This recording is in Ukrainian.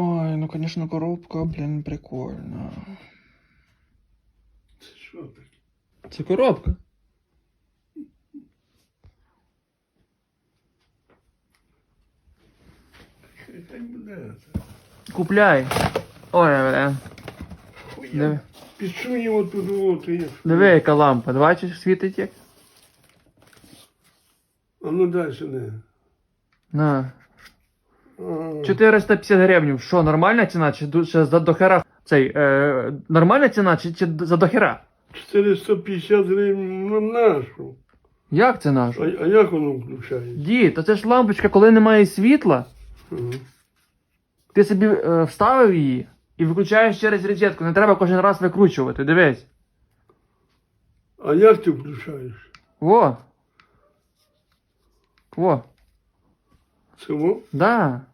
Ой, ну конечно коробка, блін, прикольна. Це що таке? Це коробка. Купляй. Ой, бля. Хуя. Диви, Підсунь його туди, от, і... диви, яка лампа. Бачиш, світить як? А ну дай сюди. На. А, 450 гривень. Що, нормальна ціна? Чи ще за дохера? Цей, е, нормальна ціна чи, чи за дохера? 450 гривень, ну нашу. Як це А, наш? а як воно включає? Дід, то це ж лампочка, коли немає світла, Ага. ти собі е, вставив її і виключаєш через розетку. Не треба кожен раз викручувати. Дивись. А як ти включаєш? Во. Во. Во? Да.